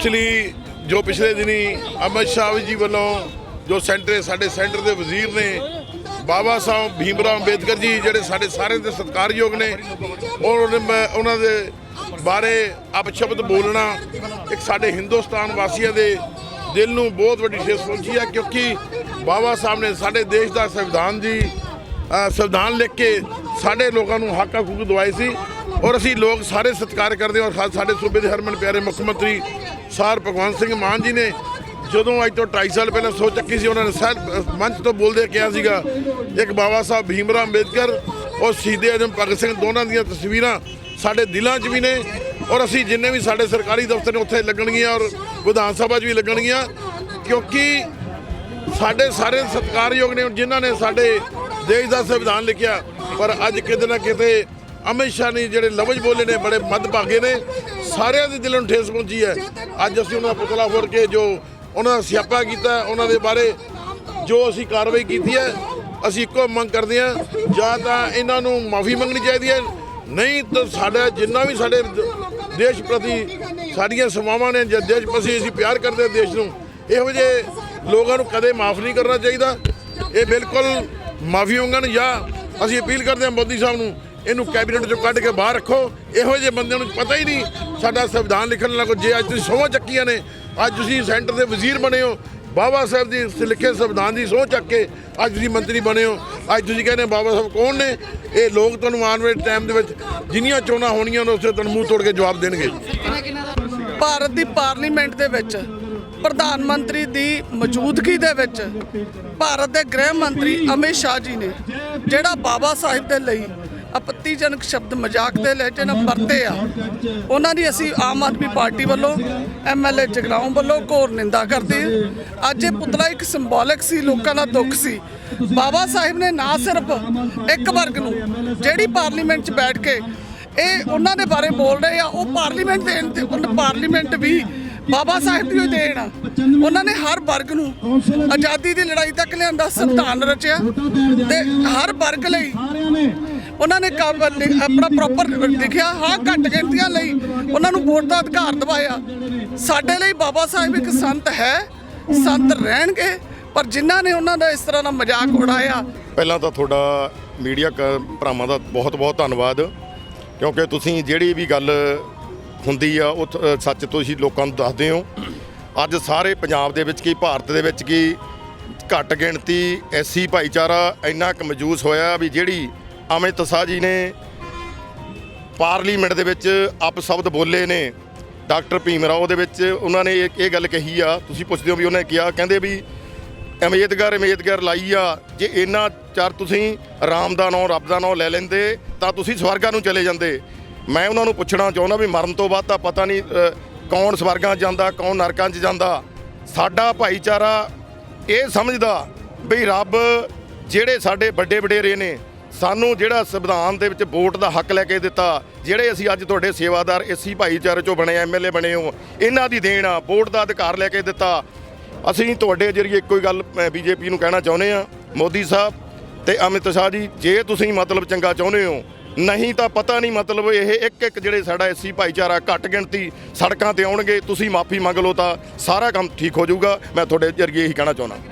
Actually ਜੋ ਪਿਛਲੇ ਦਿਨੀ ਅਮਿਤ ਸ਼ਾਹ ਜੀ ਵੱਲੋਂ ਜੋ ਸੈਂਟਰ ਸਾਡੇ ਸੈਂਟਰ ਦੇ ਵਜ਼ੀਰ ਨੇ, ਬਾਬਾ ਸਾਹਿਬ ਭੀਮਰਾਓ ਅੰਬੇਦਕਰ ਜੀ ਜਿਹੜੇ ਸਾਡੇ ਸਾਰੇ ਦੇ ਸਤਿਕਾਰਯੋਗ ਨੇ, ਔਰ ਉਹਨਾਂ ਦੇ ਬਾਰੇ ਅਪਸ਼ਬਦ ਬੋਲਣਾ ਇੱਕ ਸਾਡੇ ਹਿੰਦੁਸਤਾਨ ਵਾਸੀਆਂ ਦੇ ਦਿਲ ਨੂੰ ਬਹੁਤ ਵੱਡੀ ਠੇਸ ਪਹੁੰਚੀ ਹੈ, ਕਿਉਂਕਿ ਬਾਬਾ ਸਾਹਿਬ ਨੇ ਸਾਡੇ ਦੇਸ਼ ਦਾ ਸੰਵਿਧਾਨ ਜੀ ਸੰਵਿਧਾਨ ਲਿਖ ਕੇ ਸਾਡੇ ਲੋਕਾਂ ਨੂੰ ਹੱਕ ਹਕੂਕ ਦਵਾਏ ਸੀ। ਔਰ ਅਸੀਂ ਲੋਕ ਸਾਰੇ ਸਤਿਕਾਰ ਕਰਦੇ ਹਾਂ ਔਰ ਖਾਸ ਸਾਡੇ ਸੂਬੇ ਦੇ ਹਰਮਨ ਪਿਆਰੇ ਮੁੱਖ ਮੰਤਰੀ ਸਾਰ ਭਗਵੰਤ ਸਿੰਘ ਮਾਨ ਜੀ ਨੇ ਜਦੋਂ ਅੱਜ ਤੋਂ 2.5 ਸਾਲ ਪਹਿਲਾਂ ਸੋਚ ਚੱਕੀ ਸੀ, ਉਹਨਾਂ ਨੇ ਸਹਿ ਮੰਚ ਤੋਂ ਬੋਲਦੇ ਕਿਹਾ ਸੀਗਾ, ਇੱਕ ਬਾਬਾ ਸਾਹਿਬ ਭੀਮਰਾਓ ਅੰਬੇਦਕਰ ਔਰ ਸ਼ਹੀਦੇ ਆਜਮ ਭਗਤ ਸਿੰਘ, ਦੋਨਾਂ ਦੀਆਂ ਤਸਵੀਰਾਂ ਸਾਡੇ ਦਿਲਾਂ 'ਚ ਵੀ ਨੇ ਔਰ ਅਸੀਂ ਜਿੰਨੇ ਵੀ ਸਾਡੇ ਸਰਕਾਰੀ ਦਫ਼ਤਰ ਨੇ, ਉੱਥੇ ਲੱਗਣਗੀਆਂ ਔਰ ਵਿਧਾਨ ਸਭਾ 'ਚ ਵੀ ਲੱਗਣਗੀਆਂ, ਕਿਉਂਕਿ ਸਾਡੇ ਸਾਰੇ ਸਤਿਕਾਰਯੋਗ ਨੇ, ਜਿਨ੍ਹਾਂ ਨੇ ਸਾਡੇ ਦੇਸ਼ ਦਾ ਸੰਵਿਧਾਨ ਲਿਖਿਆ, ਪਰ ਅੱਜ ਕਿਤੇ ਨਾ ਕਿਤੇ ਅਮਿਤ ਸ਼ਾਹ ਨੇ ਜਿਹੜੇ ਲਫ਼ਜ਼ ਬੋਲੇ ਨੇ, ਬੜੇ ਮੱਦਭਾਗੇ ਨੇ, ਸਾਰਿਆਂ ਦੇ ਦਿਲਾਂ ਨੂੰ ਠੇਸ ਪਹੁੰਚੀ ਹੈ। ਅੱਜ ਅਸੀਂ ਉਹਨਾਂ ਦਾ ਪੁਤਲਾ ਫੋੜ ਕੇ ਜੋ ਉਹਨਾਂ ਦਾ ਸਿਆਪਾ ਕੀਤਾ, ਉਹਨਾਂ ਦੇ ਬਾਰੇ ਜੋ ਅਸੀਂ ਕਾਰਵਾਈ ਕੀਤੀ ਹੈ, ਅਸੀਂ ਇੱਕੋ ਮੰਗ ਕਰਦੇ ਹਾਂ, ਜਾਂ ਤਾਂ ਇਹਨਾਂ ਨੂੰ ਮਾਫੀ ਮੰਗਣੀ ਚਾਹੀਦੀ ਹੈ, ਨਹੀਂ ਤਾਂ ਸਾਡਾ ਜਿੰਨਾ ਵੀ ਸਾਡੇ ਦੇਸ਼ ਪ੍ਰਤੀ ਸਾਡੀਆਂ ਸਮਾਵਾਂ ਨੇ, ਜਾਂ ਦੇਸ਼ ਪ੍ਰਤੀ ਅਸੀਂ ਪਿਆਰ ਕਰਦੇ ਹਾਂ ਦੇਸ਼ ਨੂੰ, ਇਹੋ ਜਿਹੇ ਲੋਕਾਂ ਨੂੰ ਕਦੇ ਮਾਫ ਨਹੀਂ ਕਰਨਾ ਚਾਹੀਦਾ। ਇਹ ਬਿਲਕੁਲ ਮਾਫੀ ਮੰਗਣ ਜਾਂ ਅਸੀਂ ਅਪੀਲ ਕਰਦੇ ਹਾਂ ਮੋਦੀ ਸਾਹਿਬ ਨੂੰ ਇਹਨੂੰ ਕੈਬਨਿਟ ਚੋਂ ਕੱਢ ਕੇ ਬਾਹਰ ਰੱਖੋ। ਇਹੋ ਜਿਹੇ ਬੰਦਿਆਂ ਨੂੰ ਪਤਾ ਹੀ ਨਹੀਂ ਸਾਡਾ ਸੰਵਿਧਾਨ ਲਿਖਣ ਲੱਗੋ ਜੇ ਅੱਜ ਤੁਸੀਂ ਸਹੁੰ ਚੱਕੀਆਂ ਨੇ, ਅੱਜ ਤੁਸੀਂ ਸੈਂਟਰ ਦੇ ਵਜ਼ੀਰ ਬਣੇ ਹੋ, ਬਾਬਾ ਸਾਹਿਬ ਦੀ ਲਿਖੇ ਸੰਵਿਧਾਨ ਦੀ ਸਹੁੰ ਚੱਕ ਕੇ ਅੱਜ ਤੁਸੀਂ ਮੰਤਰੀ ਬਣੇ ਹੋ। ਅੱਜ ਤੁਸੀਂ ਕਹਿੰਦੇ ਬਾਬਾ ਸਾਹਿਬ ਕੌਣ ਨੇ? ਇਹ ਲੋਕ ਤੁਹਾਨੂੰ ਆਉਣ ਵਾਲੇ ਟਾਈਮ ਦੇ ਵਿੱਚ ਜਿੰਨੀਆਂ ਚੋਣਾਂ ਹੋਣੀਆਂ ਨੇ, ਉਸੇ ਤੁਹਾਨੂੰ ਮੂੰਹ ਤੋੜ ਕੇ ਜਵਾਬ ਦੇਣਗੇ। ਭਾਰਤ ਦੀ ਪਾਰਲੀਮੈਂਟ ਦੇ ਵਿੱਚ ਪ੍ਰਧਾਨ ਮੰਤਰੀ ਦੀ ਮੌਜੂਦਗੀ ਦੇ ਵਿੱਚ ਭਾਰਤ ਦੇ ਗ੍ਰਹਿ ਮੰਤਰੀ ਅਮਿਤ ਸ਼ਾਹ ਜੀ ਨੇ, ਜਿਹੜਾ ਬਾਬਾ ਸਾਹਿਬ ਦੇ ਲਈ ਆਪੱਤੀਜਨਕ ਸ਼ਬਦ ਮਜ਼ਾਕ ਦੇ ਲਹਿਜੇ ਨਾਲ ਵਰਤੇ ਆ। ਉਹਨਾਂ ਦੀ ਅਸੀਂ ਆਮ ਆਦਮੀ ਪਾਰਟੀ ਵੱਲੋਂ ਐਮਐਲਏ ਜਗਰਾਉਂ ਵੱਲੋਂ ਘੋਰ ਨਿੰਦਾ ਕਰਦੇ ਹਾਂ। ਅੱਜ ਇਹ ਪੁਤਲਾ ਇੱਕ ਸਿੰਬੋਲਿਕ ਸੀ, ਲੋਕਾਂ ਦਾ ਦੁੱਖ ਸੀ। ਬਾਬਾ ਸਾਹਿਬ ਨੇ ਨਾ ਸਿਰਫ ਇੱਕ ਵਰਗ ਨੂੰ, ਜਿਹੜੀ ਪਾਰਲੀਮੈਂਟ 'ਚ ਬੈਠ ਕੇ ਇਹ ਉਹਨਾਂ ਦੇ ਬਾਰੇ ਬੋਲ ਰਹੇ ਆ, ਉਹ ਪਾਰਲੀਮੈਂਟ ਦੇ ਤੇ, ਉਹਨਾਂ ਪਾਰਲੀਮੈਂਟ ਵੀ ਬਾਬਾ ਸਾਹਿਬ ਦੀ ਹੀ ਦੇਣ ਆ। ਉਹਨਾਂ ਨੇ ਹਰ ਵਰਗ ਨੂੰ ਆਜ਼ਾਦੀ ਦੀ ਲੜਾਈ ਤੱਕ ਲਿਆਂਦਾ ਸੰਵਿਧਾਨ ਰਚਿਆ। ਤੇ ਹਰ ਵਰਗ ਲਈ ਉਹਨਾਂ ਨੇ ਕੰਮ ਲਿ- ਆਪਣਾ ਪ੍ਰੋਪਰ ਲਿਖਿਆ, ਹਾਂ ਘੱਟ ਗਿਣਤੀਆਂ ਲਈ ਉਹਨਾਂ ਨੂੰ ਵੋਟ ਦਾ ਅਧਿਕਾਰ ਦਿਵਾਇਆ। ਸਾਡੇ ਲਈ ਬਾਬਾ ਸਾਹਿਬ ਇੱਕ ਸੰਤ ਹੈ, ਸੰਤ ਰਹਿਣਗੇ, ਪਰ ਜਿਨ੍ਹਾਂ ਨੇ ਉਹਨਾਂ ਦਾ ਇਸ ਤਰ੍ਹਾਂ ਦਾ ਮਜ਼ਾਕ ਉਡਾਇਆ। ਪਹਿਲਾਂ ਤਾਂ ਤੁਹਾਡਾ ਮੀਡੀਆ ਕ- ਭਰਾਵਾਂ ਦਾ ਬਹੁਤ ਬਹੁਤ ਧੰਨਵਾਦ, ਕਿਉਂਕਿ ਤੁਸੀਂ ਜਿਹੜੀ ਵੀ ਗੱਲ ਹੁੰਦੀ ਆ, ਉਹ ਤ- ਸੱਚ ਤੁਸੀਂ ਲੋਕਾਂ ਨੂੰ ਦੱਸਦੇ ਹੋ। ਅੱਜ ਸਾਰੇ ਪੰਜਾਬ ਦੇ ਵਿੱਚ ਕੀ, ਭਾਰਤ ਦੇ ਵਿੱਚ ਕੀ ਘੱਟ ਗਿਣਤੀ ਐਸੀ ਭਾਈਚਾਰਾ ਇੰਨਾ ਕੁ ਮਜੂਸ ਹੋਇਆ ਵੀ ਜਿਹੜੀ ਅਮਿਤ ਸ਼ਾਹ ਜੀ ਨੇ ਪਾਰਲੀਮੈਂਟ ਦੇ ਵਿੱਚ ਆਪ ਸ਼ਬਦ ਬੋਲੇ ਨੇ, ਡਾਕਟਰ ਭੀਮ ਰਾਓ ਦੇ ਵਿੱਚ। ਉਹਨਾਂ ਨੇ ਇਹ ਇਹ ਗੱਲ ਕਹੀ ਆ, ਤੁਸੀਂ ਪੁੱਛਦੇ ਹੋ ਵੀ ਉਹਨੇ ਕਿਹਾ, ਕਹਿੰਦੇ ਵੀ ਅਮੇਦਗਰ ਅਮੇਦਗਰ ਲਾਈ ਆ, ਜੇ ਇਹਨਾਂ ਚਾਰ ਤੁਸੀਂ ਰਾਮ ਦਾ ਨਾਮ ਰੱਬ ਦਾ ਨਾਮ ਲੈ ਲੈਂਦੇ, ਤਾਂ ਤੁਸੀਂ ਸਵਰਗਾਂ ਨੂੰ ਚਲੇ ਜਾਂਦੇ। ਮੈਂ ਉਹਨਾਂ ਨੂੰ ਪੁੱਛਣਾ ਚਾਹੁੰਦਾ ਵੀ ਮਰਨ ਤੋਂ ਬਾਅਦ ਤਾਂ ਪਤਾ ਨਹੀਂ ਕੌਣ ਸਵਰਗਾਂ 'ਚ ਜਾਂਦਾ, ਕੌਣ ਨਰਕਾਂ 'ਚ ਜਾਂਦਾ। ਸਾਡਾ ਭਾਈਚਾਰਾ ਇਹ ਸਮਝਦਾ ਵੀ ਰੱਬ ਜਿਹੜੇ ਸਾਡੇ ਵੱਡੇ ਵਡੇਰੇ ਨੇ ਸਾਨੂੰ ਜਿਹੜਾ ਸੰਵਿਧਾਨ ਦੇ ਵਿੱਚ ਵੋਟ ਦਾ ਹੱਕ ਲੈ ਕੇ ਦਿੱਤਾ, ਜਿਹੜੇ ਅਸੀਂ ਅੱਜ ਤੁਹਾਡੇ ਸੇਵਾਦਾਰ ਇਸੀ ਭਾਈਚਾਰੇ ਚੋਂ ਬਣੇ ਐਮਐਲਏ ਬਣੇ ਹੋ, ਇਹਨਾਂ ਦੀ ਦੇਣ ਆ, ਵੋਟ ਦਾ ਅਧਿਕਾਰ ਲੈ ਕੇ ਦਿੱਤਾ। ਅਸੀਂ ਤੁਹਾਡੇ ਜਰੀਏ ਇੱਕੋ ਹੀ ਗੱਲ ਬੀਜੇਪੀ ਨੂੰ ਕਹਿਣਾ ਚਾਹੁੰਦੇ ਆ ਮੋਦੀ ਸਾਹਿਬ ਤੇ ਅਮਿਤ ਸ਼ਾਹ ਜੀ, ਜੇ ਤੁਸੀਂ ਮਤਲਬ ਚੰਗਾ ਚਾਹੁੰਦੇ ਹੋ, ਨਹੀਂ ਤਾਂ ਪਤਾ ਨਹੀਂ ਮਤਲਬ ਇਹ ਇੱਕ ਇੱਕ ਜਿਹੜੇ ਸਾਡਾ ਐਸੀ ਭਾਈਚਾਰਾ ਘੱਟ ਗਿਣਤੀ ਸੜਕਾਂ ਤੇ ਆਉਣਗੇ, ਤੁਸੀਂ ਮਾਫੀ ਮੰਗ ਲਓ ਤਾਂ ਸਾਰਾ ਕੰਮ ਠੀਕ ਹੋ ਜਾਊਗਾ, ਮੈਂ ਤੁਹਾਡੇ ਜਰੀਏ ਇਹੀ ਕਹਿਣਾ ਚਾਹੁੰਦਾ।